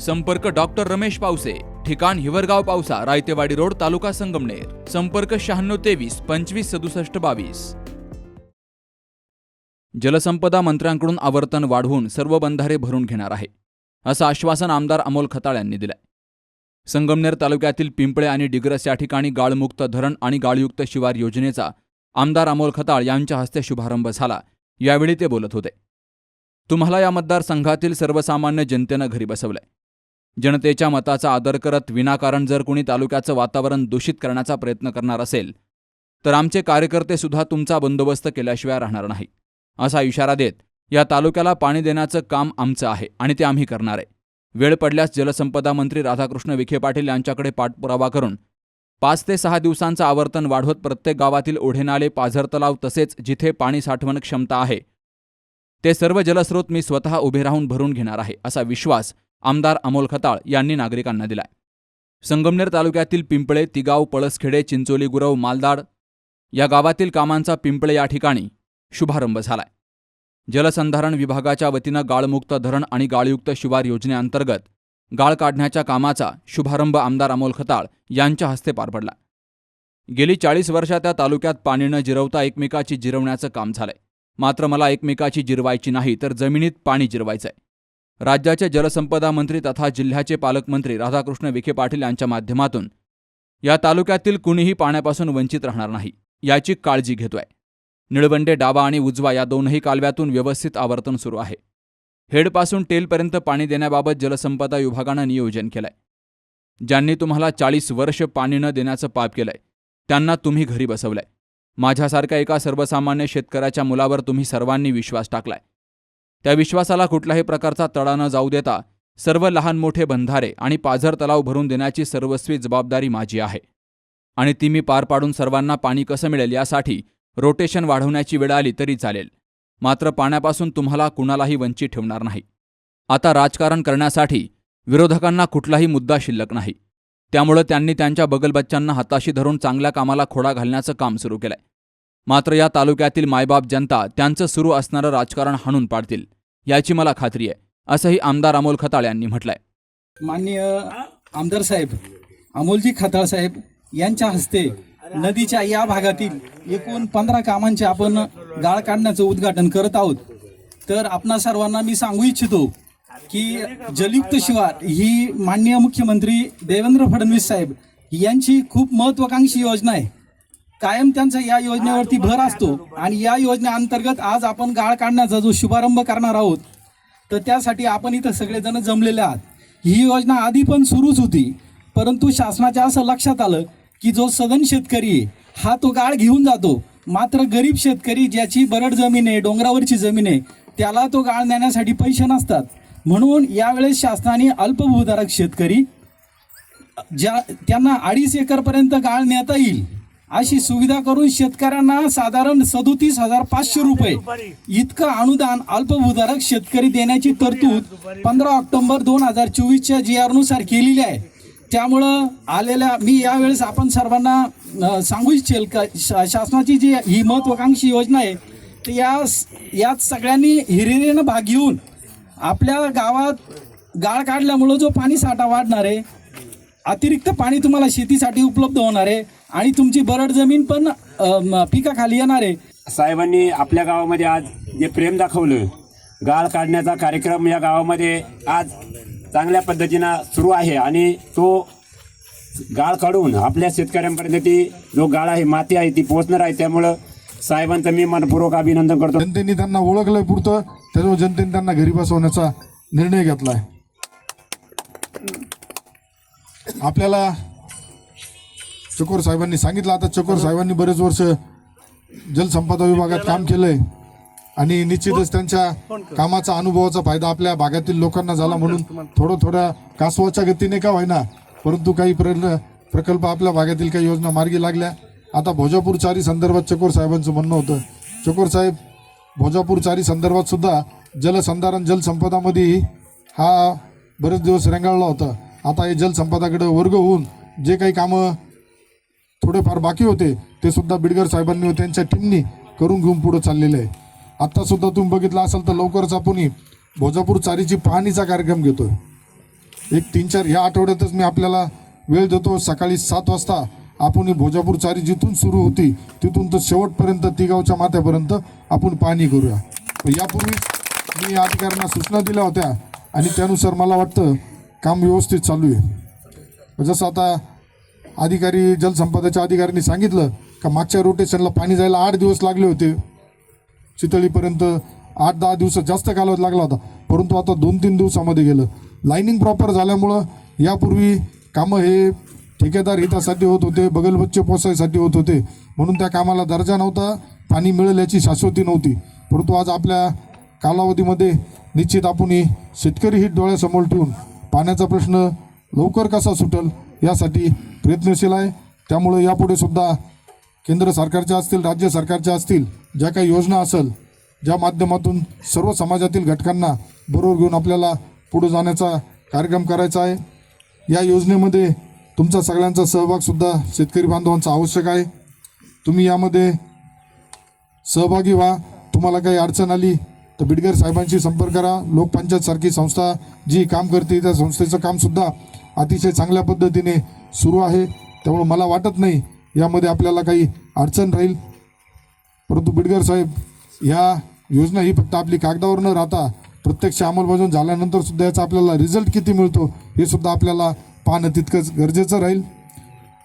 संपर्क डॉक्टर रमेश पावसे ठिकाण हिवरगाव पावसा रायतेवाडी रोड तालुका संगमनेर. संपर्क शहाण्णव तेवीस पंचवीस सदुसष्ट बावीस. जलसंपदा मंत्र्यांकडून आवर्तन वाढवून सर्व बंधारे भरून घेणार आहे असं आश्वासन आमदार अमोल खताळ यांनी दिलंय. संगमनेर तालुक्यातील पिंपळे आणि डिग्रस या ठिकाणी गाळमुक्त धरण आणि गाळयुक्त शिवार योजनेचा आमदार अमोल खताळ यांच्या हस्ते शुभारंभ झाला यावेळी ते बोलत होते. तुम्हाला या मतदारसंघातील सर्वसामान्य जनतेनं घरी बसवलंय. जनतेच्या मताचा आदर करत विनाकारण जर कुणी तालुक्याचं वातावरण दूषित करण्याचा प्रयत्न करणार असेल तर आमचे कार्यकर्ते सुद्धा तुमचा बंदोबस्त केल्याशिवाय राहणार नाही असा इशारा देत या तालुक्याला पाणी देण्याचं काम आमचं आहे आणि ते आम्ही करणार आहे. वेळ पडल्यास जलसंपदा मंत्री राधाकृष्ण विखे पाटील यांच्याकडे पाठपुरावा करून पाच ते सहा दिवसांचं आवर्तन वाढवत प्रत्येक गावातील ओढेनाले पाझर तलाव तसेच जिथे पाणी साठवण क्षमता आहे ते सर्व जलस्रोत मी स्वतः उभे राहून भरून घेणार आहे असा विश्वास आमदार अमोल खताळ यांनी नागरिकांना दिलाय. संगमनेर तालुक्यातील पिंपळे तिगाव पळसखेडे चिंचोली गुरव मालदाड या गावातील कामांचा पिंपळे या ठिकाणी शुभारंभ झालाय. जलसंधारण विभागाच्या वतीनं गाळमुक्त धरण आणि गाळयुक्त शिवार योजनेअंतर्गत गाळ काढण्याच्या कामाचा शुभारंभ आमदार अमोल खताळ यांच्या हस्ते पार पडला. गेली चाळीस वर्षात त्या तालुक्यात पाणी न जिरवता एकमेकाची जिरवण्याचं काम झालंय. मात्र मला एकमेकाची जिरवायची नाही तर जमिनीत पाणी जिरवायचंय. राज्याचे जलसंपदा मंत्री तथा जिल्ह्याचे पालकमंत्री राधाकृष्ण विखे पाटील यांच्या माध्यमातून या तालुक्यातील कुणीही पाण्यापासून वंचित राहणार नाही याची काळजी घेतोय. निळवंडे डावा आणि उजवा या दोनही कालव्यातून व्यवस्थित आवर्तन सुरू आहे. हेडपासून टेलपर्यंत पाणी देण्याबाबत जलसंपदा विभागानं नियोजन केलंय. ज्यांनी तुम्हाला चाळीस वर्ष पाणी न देण्याचं पाप केलंय त्यांना तुम्ही घरी बसवलंय. माझ्यासारख्या एका सर्वसामान्य शेतकऱ्याच्या मुलावर तुम्ही सर्वांनी विश्वास टाकलाय. त्या विश्वासाला कुठल्याही प्रकारचा तडा न जाऊ देता सर्व लहान मोठे बंधारे आणि पाझर तलाव भरून देण्याची सर्वस्वी जबाबदारी माझी आहे. आणि ती मी पार पाडून सर्वांना पाणी कसं मिळेल यासाठी रोटेशन वाढवण्याची वेळ आली तरी चालेल. मात्र पाण्यापासून तुम्हाला कुणालाही वंचित ठेवणार नाही. आता राजकारण करण्यासाठी विरोधकांना कुठलाही मुद्दा शिल्लक नाही. त्यामुळं त्यांनी त्यांच्या बगलबच्चांना हाताशी धरून चांगल्या कामाला खोडा घालण्याचं काम सुरू केलंय. मात्र या तालुक्यातील मायबाप जनता त्यांचं सुरू असणारं राजकारण हाणून पाडतील. याची मला खात्री आहे असंही आमदार अमोल खताळ यांनी म्हटलंय. माननीय आमदार साहेब अमोलजी खताळ साहेब यांच्या हस्ते नदीच्या या भागातील एकूण पंधरा कामांचे आपण गाळ काढण्याचं उद्घाटन करत आहोत. तर आपणा सर्वांना मी सांगू इच्छितो की जलयुक्त शिवार ही माननीय मुख्यमंत्री देवेंद्र फडणवीस साहेब यांची खूप महत्वाकांक्षी योजना आहे. कायम त्यांचा या योजनेवरती भर असतो आणि या योजनेअंतर्गत आज आपण गाळ काढण्याचा जो शुभारंभ करणार आहोत तर त्यासाठी आपण इथं सगळेजण जमलेले आहात. ही योजना आधी पण सुरूच होती परंतु शासनाच्या असं लक्षात आलं की जो सदन शेतकरी आहे हा तो गाळ घेऊन जातो. मात्र गरीब शेतकरी ज्याची बरड जमीन आहे डोंगरावरची जमीन आहे त्याला तो गाळ नेण्यासाठी पैसे नसतात. म्हणून यावेळेस शासनाने अल्पभूधारक शेतकरी ज्या त्यांना अडीच एकरपर्यंत गाळ नेता येईल अशी सुविधा करून शेतकऱ्यांना साधारण सदोतीस हजार पाचशे रुपये इतकं अनुदान अल्पभूधारक शेतकरी देण्याची तरतूद पंधरा ऑक्टोबर दोन हजार चोवीसच्या जी आरनुसार केलेली आहे. त्यामुळं आलेल्या मी यावेळेस आपण सर्वांना सांगू इच्छेल का शा- शासनाची जी ही महत्वाकांक्षी योजना आहे तर या यात सगळ्यांनी हिरिरीनं भाग घेऊन आपल्या गावात गाळ काढल्यामुळं जो पाणी साठा वाढणार आहे अतिरिक्त पाणी तुम्हाला शेतीसाठी उपलब्ध होणार आहे आणि तुमची बरड जमीन पण अ, पिकाखाली येणार आहे. साहेबांनी आपल्या गावामध्ये आज जे प्रेम दाखवलं गाळ काढण्याचा कार्यक्रम या गावामध्ये आज चांगल्या पद्धतीनं सुरू आहे आणि तो गाळ काढून आपल्या शेतकऱ्यांपर्यंत ती जो गाळ आहे माती आहे ती पोहोचणार आहे. त्यामुळं साहेबांचं मी मनपूर्वक अभिनंदन करतो. जनतेने त्यांना ओळखलंय पुरतं त्याच्यामुळे जनतेने त्यांना घरी बसवण्याचा निर्णय घेतलाय. आपल्याला चकोर साहेबांनी सांगितलं. आता चकोर साहेबांनी बरेच वर्ष जलसंपदा विभागात काम केलंय. आणि निश्चितच त्यांच्या कामाचा अनुभवाचा फायदा आपल्या भागातील लोकांना झाला म्हणून थोडं थोड्या कासवाच्या गतीने का होईना परंतु काही प्र- प्रकल्प आपल्या भागातील काही योजना मार्गी लागल्या. आता भोजापूर चारी संदर्भात चकोर साहेबांचं म्हणणं होतं. चकोर साहेब भोजापूर चारी संदर्भात सुद्धा जलसंधारण जलसंपदामध्ये हा बरेच दिवस रेंगाळला होता. आता हे जलसंपदाकडे वर्ग होऊन जे काही कामं थोडेफार बाकी होते ते सुद्धा बिडगर साहेबांनी व त्यांच्या टीमनी करून घेऊन पुढे चाललेले आहे. आत्ता सुद्धा तुम्ही बघितलं असाल तर लवकरच आपण भोजापूर चारीची पाहणीचा कार्यक्रम घेतोय. एक तीन चार ह्या आठवड्यातच मी आपल्याला वेळ देतो. सकाळी सात वाजता आपण भोजापूर चारी जिथून सुरू होती तिथून तर शेवटपर्यंत तिगावच्या माथ्यापर्यंत आपण पाहणी करूया. पण यापूर्वीच मी अधिकाऱ्यांना सूचना दिल्या होत्या आणि त्यानुसार मला वाटतं काम व्यवस्थित चालू आहे. जसं आता अधिकारी जलसंपदाच्या अधिकाऱ्यांनी सांगितलं का मागच्या रोटेशनला पाणी जायला आठ दिवस लागले होते. चितळीपर्यंत आठ दहा दिवस जास्त कालावधी लागला होता. परंतु आता दोन तीन दिवसामध्ये गेलं. लाईनिंग प्रॉपर झाल्यामुळं यापूर्वी कामं हे ठेकेदार हितासाठी होत होते बगलबच्चे पोसायसाठी होत होते. म्हणून त्या कामाला दर्जा नव्हता पाणी मिळेल याची शाश्वती नव्हती. परंतु आज आपल्या कालावधीमध्ये निश्चित आपण शेतकरी हित डोळ्यासमोर ठेवून पाण्याचा प्रश्न लवकर कसा सुटल यासाठी प्रयत्नशील आहे. त्यामुळे यापुढे सुद्धा केंद्र सरकारच्या असतील राज्य सरकारच्या असतील ज्या काही योजना असेल ज्या माध्यमातून सर्व समाजातील घटकांना बरोबर घेऊन आपल्याला पुढे जाण्याचा कार्यक्रम करायचा आहे. या योजनेमध्ये तुमचा सगळ्यांचा सहभागसुद्धा शेतकरी बांधवांचा आवश्यक आहे. तुम्ही यामध्ये सहभागी व्हा. तुम्हाला काही अडचण आली तर बिडगर साहेबांशी संपर्क करा. लोकपंचायतसारखी संस्था जी काम करते त्या संस्थेचं कामसुद्धा अतिशय चांगल्या पद्धतीने सुरू आहे. त्यामुळे मला वाटत नाही यामध्ये आपल्याला काही अडचण राहील. परंतु बिडगर साहेब ह्या योजना ही फक्त आपली कागदावर न राहता प्रत्यक्ष अंमलबजावणी झाल्यानंतर सुद्धा याचा आपल्याला रिझल्ट किती मिळतो हे सुद्धा आपल्याला पाहणं तितकंच गरजेचं राहील.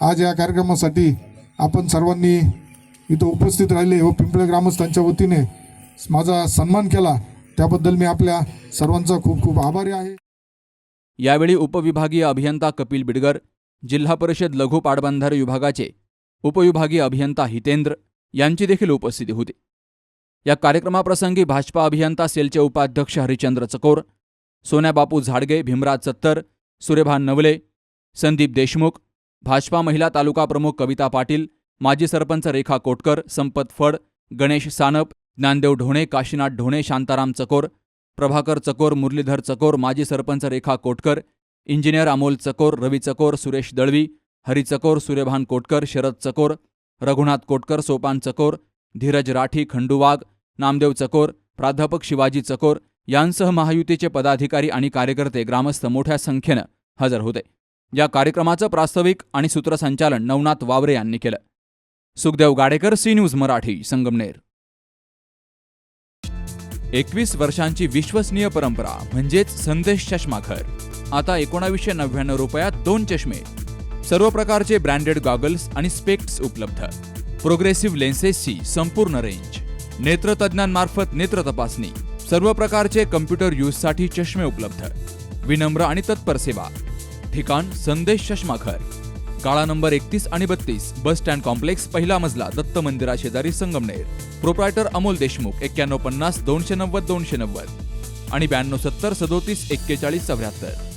आज या कार्यक्रमासाठी आपण सर्वांनी इथं उपस्थित राहिले व पिंपळे ग्रामस्थांच्या वतीने माझा सन्मान केला. त्याबद्दल मी आपल्या सर्वांचा खूप खूप आभारी आहे. यावेळी उपविभागीय अभियंता कपिल बिडगर जिल्हा परिषद लघु पाटबंधारे विभागाचे उपविभागीय अभियंता हितेंद्र यांची देखील उपस्थिती होती. या कार्यक्रमाप्रसंगी भाजपा अभियंता सेलचे उपाध्यक्ष हरिचंद्र चकोर सोन्याबापू झाडगे भीमराज सत्तर सुरेभान नवले संदीप देशमुख भाजपा महिला तालुका प्रमुख कविता पाटील माजी सरपंच रेखा कोटकर संपत फड गणेश सानप ज्ञानदेव ढोणे काशीनाथ ढोणे शांताराम चकोर प्रभाकर चकोर मुरलीधर चकोर माजी सरपंच रेखा कोटकर इंजिनियर अमोल चकोर रवी चकोर सुरेश दळवी हरी चकोर सूर्यभान कोटकर शरद चकोर रघुनाथ कोटकर सोपान चकोर धीरज राठी खंडू वाघ नामदेव चकोर प्राध्यापक शिवाजी चकोर यांसह महायुतीचे पदाधिकारी आणि कार्यकर्ते ग्रामस्थ मोठ्या संख्येनं हजर होते. या कार्यक्रमाचं प्रास्ताविक आणि सूत्रसंचालन नवनाथ वावरे यांनी केलं. Sukhdev Gadekar C news Marathi Sangamner. एकवीस वर्षांची विश्वसनीय परंपरा म्हणजेच संदेश चष्माघर. आता एकोणावीसशे नव्याण्णव रुपयात दोन चष्मे. सर्व प्रकारचे ब्रँडेड गॉगल्स आणि स्पेक्ट्स उपलब्ध. प्रोग्रेसिव्ह लेन्सेसची संपूर्ण रेंज. नेत्रतज्ञांमार्फत नेत्र तपासणी. सर्व प्रकारचे कम्प्युटर यूजसाठी चष्मे उपलब्ध. विनम्र आणि तत्पर सेवा. ठिकाण संदेश चष्माघर. गाळा नंबर एकतीस आणि बत्तीस बस स्टँड कॉम्प्लेक्स पहिला मजला दत्त मंदिरा शेजारी संगमनेर. प्रोप्रायटर अमोल देशमुख एक्क्याण्णव पन्नास दोनशे नव्वद दोनशे नव्वद आणि ब्याण्णव सत्तर सदोतीस एक्केचाळीस चौऱ्याहत्तर.